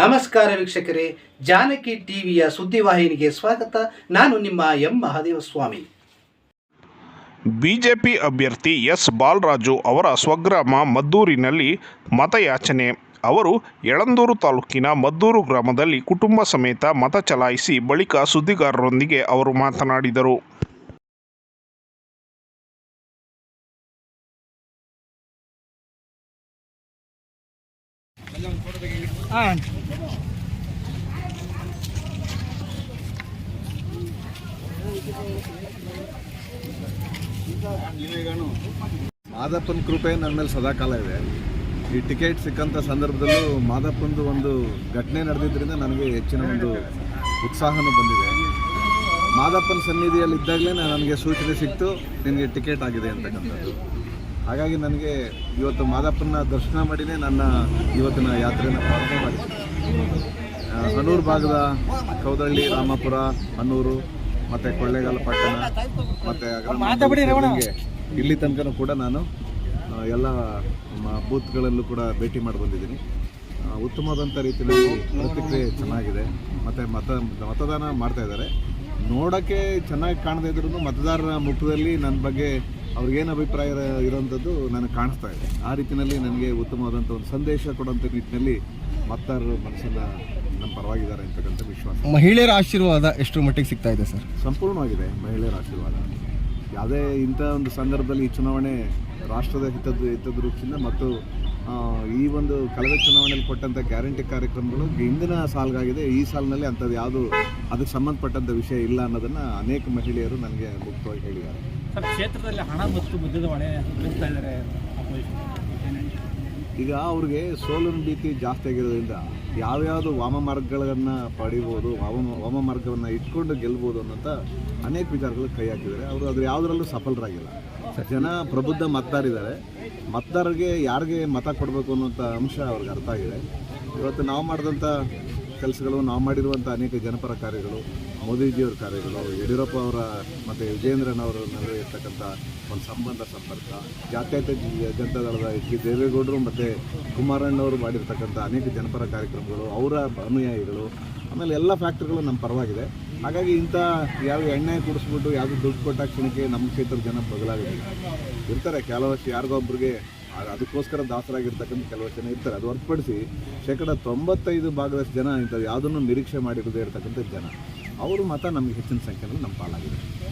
ನಮಸ್ಕಾರ ವೀಕ್ಷಕರೇ, ಜಾನಕಿ ಟಿವಿಯ ಸುದ್ದಿವಾಹಿನಿಗೆ ಸ್ವಾಗತ. ನಾನು ನಿಮ್ಮ ಎಂ ಮಹಾದೇವ ಸ್ವಾಮಿ ಬಿಜೆಪಿ ಅಭ್ಯರ್ಥಿ ಎಸ್ ಬಾಲರಾಜು ಅವರ ಸ್ವಗ್ರಾಮ ಮದ್ದೂರಿನಲ್ಲಿ ಮತಯಾಚನೆ. ಅವರು ಯಳಂದೂರು ತಾಲೂಕಿನ ಮದ್ದೂರು ಗ್ರಾಮದಲ್ಲಿ ಕುಟುಂಬ ಸಮೇತ ಮತ ಚಲಾಯಿಸಿ ಬಳಿಕ ಸುದ್ದಿಗಾರರೊಂದಿಗೆ ಅವರು ಮಾತನಾಡಿದರು. ಮಾದಪ್ಪನ ಕೃಪೆ ನನ್ನ ಮೇಲೆ ಸದಾಕಾಲ ಇದೆ. ಈ ಟಿಕೆಟ್ ಸಿಕ್ಕಂಥ ಸಂದರ್ಭದಲ್ಲೂ ಮಾದಪ್ಪಂದು ಒಂದು ಘಟನೆ ನಡೆದಿದ್ದರಿಂದ ನನಗೆ ಹೆಚ್ಚಿನ ಒಂದು ಉತ್ಸಾಹನೂ ಬಂದಿದೆ. ಮಾದಪ್ಪನ ಸನ್ನಿಧಿಯಲ್ಲಿ ಇದ್ದಾಗಲೇ ನನಗೆ ಸೂಚನೆ ಸಿಕ್ತು, ನಿನಗೆ ಟಿಕೆಟ್ ಆಗಿದೆ ಅಂತಕ್ಕಂಥದ್ದು. ಹಾಗಾಗಿ ನನಗೆ ಇವತ್ತು ಮಾದಪ್ಪನ ದರ್ಶನ ಮಾಡಿನೇ ನನ್ನ ಇವತ್ತಿನ ಯಾತ್ರೆಯನ್ನು ಪ್ರಾರಂಭ ಮಾಡಿದ್ದೀನಿ ಆ, ಹನೂರು ಭಾಗದ ಕೌದಳ್ಳಿ ರಾಮಪುರ ಹನ್ನೂರು ಮತ್ತು ಕೊಳ್ಳೇಗಾಲ ಪಟ್ಟಣ ಮತ್ತು ಇಲ್ಲಿ ತನಕ ಕೂಡ ನಾನು ಎಲ್ಲ ಬೂತ್ಗಳಲ್ಲೂ ಕೂಡ ಭೇಟಿ ಮಾಡಿ ಬಂದಿದ್ದೀನಿ. ಉತ್ತಮವಾದಂಥ ರೀತಿಯಲ್ಲಿ ಪ್ರತಿಕ್ರಿಯೆ ಚೆನ್ನಾಗಿದೆ. ಮತ್ತು ಮತ ಮತದಾನ ಮಾಡ್ತಾಯಿದ್ದಾರೆ ನೋಡೋಕ್ಕೆ ಚೆನ್ನಾಗಿ ಕಾಣದೇ ಇದ್ರೂ ಮತದಾರರ ಮುಖದಲ್ಲಿ ನನ್ನ ಬಗ್ಗೆ ಅವ್ರಿಗೇನು ಅಭಿಪ್ರಾಯ ಇರೋವಂಥದ್ದು ನನಗೆ ಕಾಣಿಸ್ತಾ ಇದೆ. ಆ ರೀತಿಯಲ್ಲಿ ನನಗೆ ಉತ್ತಮವಾದಂಥ ಒಂದು ಸಂದೇಶ ಕೊಡುವಂಥ ನಿಟ್ಟಿನಲ್ಲಿ ಮತ್ತಾರು ಮನಸ್ಸನ್ನು ನಮ್ಮ ಪರವಾಗಿದ್ದಾರೆ ಅಂತಕ್ಕಂಥ ವಿಶ್ವಾಸ. ಮಹಿಳೆಯರ ಆಶೀರ್ವಾದ ಎಷ್ಟು ಮಟ್ಟಿಗೆ ಸಿಗ್ತಾ ಇದೆ ಸರ್? ಸಂಪೂರ್ಣವಾಗಿದೆ ಮಹಿಳೆಯರ ಆಶೀರ್ವಾದ. ಯಾವುದೇ ಇಂಥ ಒಂದು ಸಂದರ್ಭದಲ್ಲಿ ಈ ಚುನಾವಣೆ ರಾಷ್ಟ್ರದ ಹಿತದ ಹಿತದೃಷ್ಟಿಯಿಂದ ಮತ್ತು ಈ ಒಂದು ಕಳೆದ ಚುನಾವಣೆಯಲ್ಲಿ ಕೊಟ್ಟಂಥ ಗ್ಯಾರಂಟಿ ಕಾರ್ಯಕ್ರಮಗಳು ಹಿಂದಿನ ಸಾಲ್ಗಾಗಿದೆ ಈ ಸಾಲಿನಲ್ಲಿ ಅಂಥದ್ದು ಯಾವುದು ಅದಕ್ಕೆ ಸಂಬಂಧಪಟ್ಟಂಥ ವಿಷಯ ಇಲ್ಲ ಅನ್ನೋದನ್ನು ಅನೇಕ ಮಹಿಳೆಯರು ನನಗೆ ಮುಕ್ತವಾಗಿ ಹೇಳಿದ್ದಾರೆ ಸರ್, ಕ್ಷೇತ್ರದಲ್ಲಿ ಹಣ ಮತ್ತು ಮುದ್ದದ ಹೊಣೆ ಇದ್ದಾರೆ. ಈಗ ಅವ್ರಿಗೆ ಸೋಲಿನ ಭೀತಿ ಜಾಸ್ತಿ ಆಗಿರೋದ್ರಿಂದ ಯಾವ್ಯಾವುದು ವಾಮ ಮಾರ್ಗಗಳನ್ನು ಪಡಿಬೋದು, ವಾಮ ವಾಮ ಮಾರ್ಗವನ್ನು ಇಟ್ಕೊಂಡು ಗೆಲ್ಬೋದು ಅನ್ನೋಂಥ ಅನೇಕ ವಿಚಾರಗಳು ಕೈ ಹಾಕಿದ್ದಾರೆ. ಅವರು ಅದ್ರ ಯಾವುದರಲ್ಲೂ ಸಫಲರಾಗಿಲ್ಲ. ಜನ ಪ್ರಬುದ್ಧ ಮತದಾರಿದ್ದಾರೆ. ಮತದಾರರಿಗೆ ಯಾರಿಗೆ ಮತ ಕೊಡಬೇಕು ಅನ್ನೋಂಥ ಅಂಶ ಅವ್ರಿಗೆ ಅರ್ಥ ಆಗಿದೆ. ಇವತ್ತು ನಾವು ಮಾಡಿದಂಥ ಕೆಲಸಗಳು ನಾವು ಮಾಡಿರುವಂಥ ಅನೇಕ ಜನಪರ ಕಾರ್ಯಗಳು, ಮೋದಿಜಿಯವ್ರ ಕಾರ್ಯಗಳು, ಯಡಿಯೂರಪ್ಪ ಅವರ ಮತ್ತು ವಿಜೇಂದ್ರನ್ ಅವರ ನಡುವೆ ಇರ್ತಕ್ಕಂಥ ಒಂದು ಸಂಬಂಧ, ಸಂಪರ್ಕ, ಜಾತ್ಯತೀತ ಜನತಾ ದಳದ ಎಚ್ ಡಿ ದೇವೇಗೌಡರು ಮತ್ತು ಕುಮಾರಣ್ಣವರು ಮಾಡಿರ್ತಕ್ಕಂಥ ಅನೇಕ ಜನಪರ ಕಾರ್ಯಕ್ರಮಗಳು, ಅವರ ಅನುಯಾಯಿಗಳು, ಆಮೇಲೆ ಎಲ್ಲ ಫ್ಯಾಕ್ಟ್ರಿಗಳು ನಮ್ಮ ಪರವಾಗಿದೆ. ಹಾಗಾಗಿ ಇಂಥ ಯಾವ ಎಣ್ಣೆ ಕುಡಿಸ್ಬಿಟ್ಟು, ಯಾವುದು ದುಡ್ಡು ಕೊಟ್ಟಾಗ ಕ್ಷಣಕ್ಕೆ ನಮ್ಮ ಕ್ಷೇತ್ರದ ಜನ ಬದಲಾಗಿದೆ ಇರ್ತಾರೆ, ಕೆಲವಷ್ಟು ಯಾರಿಗೊಬ್ಬರಿಗೆ ಅದಕ್ಕೋಸ್ಕರ ದಾಸರಾಗಿರ್ತಕ್ಕಂಥ ಕೆಲವು ಜನ ಇರ್ತಾರೆ. ಅದು ಹೊರತುಪಡಿಸಿ ಶೇಕಡ ತೊಂಬತ್ತೈದು ಭಾಗದಷ್ಟು ಜನ ಇಂಥದ್ದು ಯಾವುದನ್ನು ನಿರೀಕ್ಷೆ ಮಾಡಿರದೇ ಇರತಕ್ಕಂಥ ಜನ. ಅವರು ಮತ ನಮಗೆ ಹೆಚ್ಚಿನ ಸಂಖ್ಯೆಯಲ್ಲಿ ನಮ್ಮ ಪಾಲಾಗಿದೆ.